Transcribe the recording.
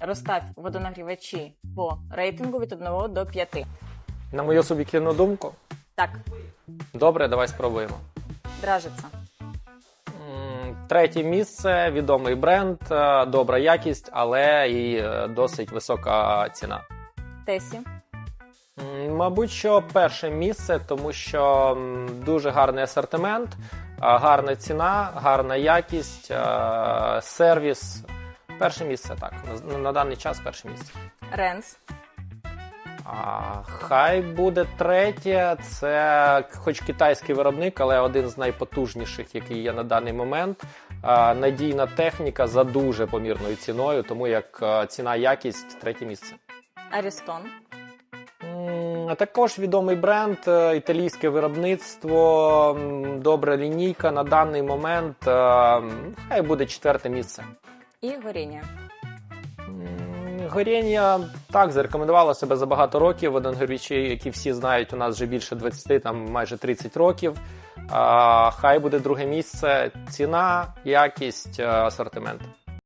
Розстав водонагрівачі по рейтингу від 1 до 5. На мою суб'єктивну думку. Так, Добре, давай спробуємо. дражиться. Третє місце відомий бренд, е, добра якість, але і е, досить висока ціна. Тесі. Мабуть, що перше місце, тому що дуже гарний асортимент, гарна ціна, гарна якість, е, сервіс. Перше місце так. На, на даний час перше місце. Ренс. А, хай буде третє. Це хоч китайський виробник, але один з найпотужніших, який є на даний момент. А, надійна техніка за дуже помірною ціною, тому як ціна якість третє місце. Арістон. А також відомий бренд, е, італійське виробництво, добра лінійка на даний момент. е, Хай буде четверте місце. І горіння. Горіння так зарекомендувало себе за багато років. Один горічі, які всі знають, у нас вже більше 20, там майже 30 років. А, хай буде друге місце. Ціна, якість, е, асортимент.